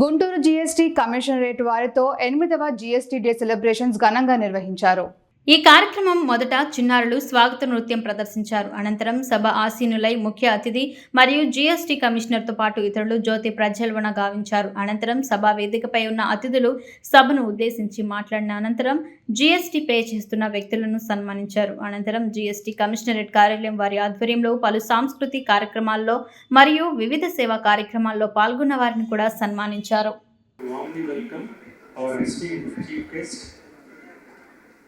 Guntur GST commissionerate వారితో ఎనిమిదవ GST day celebrations ఘనంగా నిర్వహించారు. ఈ కార్యక్రమం మొదట చిన్నారులు స్వాగత నృత్యం ప్రదర్శించారు. అనంతరం సభ ఆసీనులై ముఖ్య అతిథి మరియు జీఎస్టీ కమిషనర్తో పాటు ఇతరులు జ్యోతి ప్రజ్వలన గావించారు. అనంతరం సభా వేదికపై ఉన్న అతిథులు సభను ఉద్దేశించి మాట్లాడిన అనంతరం జీఎస్టీ పే చేస్తున్న వ్యక్తులను సన్మానించారు. అనంతరం జీఎస్టీ కమిషనరేట్ కార్యాలయం వారి ఆధ్వర్యంలో పలు సాంస్కృతిక కార్యక్రమాల్లో మరియు వివిధ సేవా కార్యక్రమాల్లో పాల్గొన్న వారిని కూడా సన్మానించారు.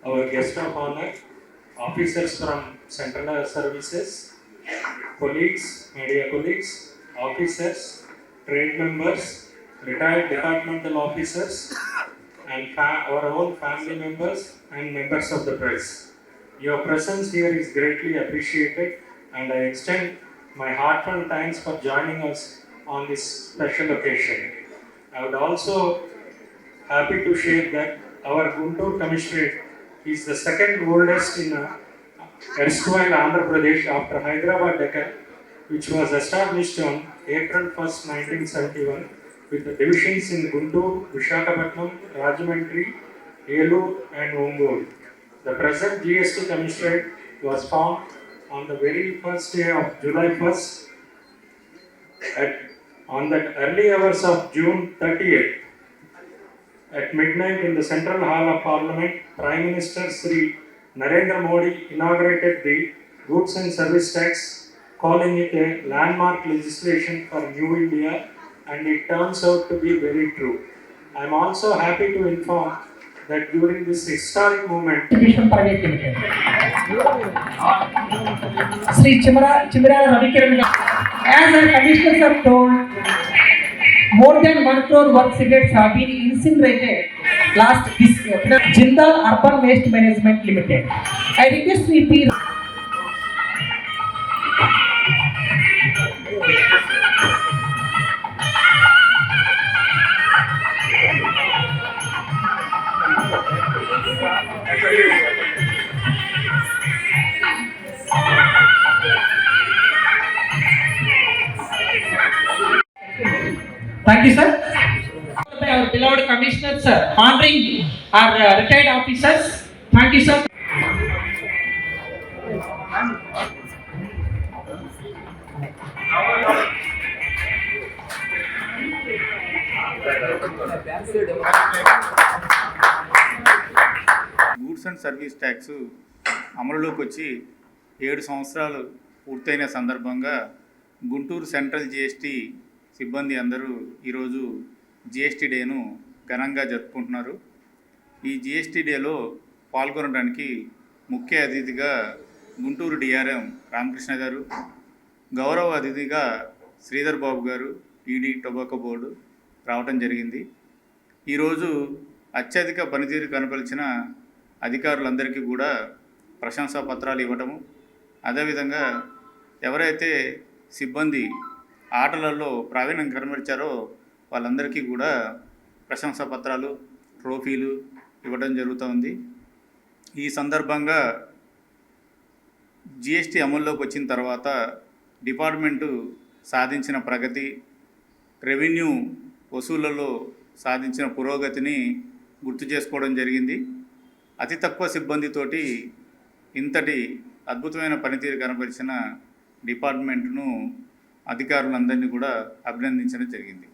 Our guest, of honor, officers from Central Services, colleagues, media colleagues, officers, trade members, retired departmental officers, and our own family members and members of the press. Your presence here is greatly appreciated, and I extend my heartfelt thanks for joining us on this special occasion. I would also happy to share that our Guntur Commissionerate is the second oldest in uh, erstwhile Andhra Pradesh after Hyderabad which was established on April 1st, 1971, with the divisions in Guntur, Vishakhapatnam, Rajahmundry, Elur, and Ongole. The present GST Commissionerate was formed on the very first day of July 1st at on that early hours of June 30th, at midnight in the Central Hall of Parliament, Prime Minister Sri Narendra Modi inaugurated the Goods and Service Tax, calling it a landmark legislation for New India, and it turns out to be very true. I am also happy to inform that during this historic moment. Sri Chimara Ravikiran. As our commissioners have told, more than one crore work cigarettes have been incinerated last this year. Jindal Urban Waste Management Limited. I request VP thank sir పిలవడ్ retired officers goods and service tax అమలులోకి వచ్చి ఏడు సంవత్సరాలు పూర్తయిన సందర్భంగా Guntur central GST సిబ్బంది అందరూ ఈరోజు GST డేను ఘనంగా జరుపుకుంటున్నారు. ఈ జిఎస్టీ డేలో పాల్గొనడానికి ముఖ్య అతిథిగా గుంటూరు డిఆర్ఎం రామకృష్ణ గారు గౌరవ అతిథిగా శ్రీధర్ బాబు గారు ఈడీ టొబాకో బోర్డు రావటం జరిగింది. ఈరోజు అత్యధిక పనితీరు కనపరిచిన అధికారులందరికీ కూడా ప్రశంసా పత్రాలు ఇవ్వటము. అదేవిధంగా ఎవరైతే సిబ్బంది ఆటలలో ప్రావీణ్యం కనబరిచారో వాళ్ళందరికీ కూడా ప్రశంసా పత్రాలు ట్రోఫీలు ఇవ్వడం జరుగుతోంది. ఈ సందర్భంగా జిఎస్టీ అమల్లోకి వచ్చిన తర్వాత డిపార్ట్మెంటు సాధించిన ప్రగతి రెవెన్యూ వసూళ్ళలో సాధించిన పురోగతిని గుర్తు చేసుకోవడం జరిగింది. అతి తక్కువ సిబ్బందితోటి ఇంతటి అద్భుతమైన పనితీరు కనబరిచిన డిపార్ట్మెంట్ను అధికారులందరినీ కూడా అభినందించడం జరిగింది.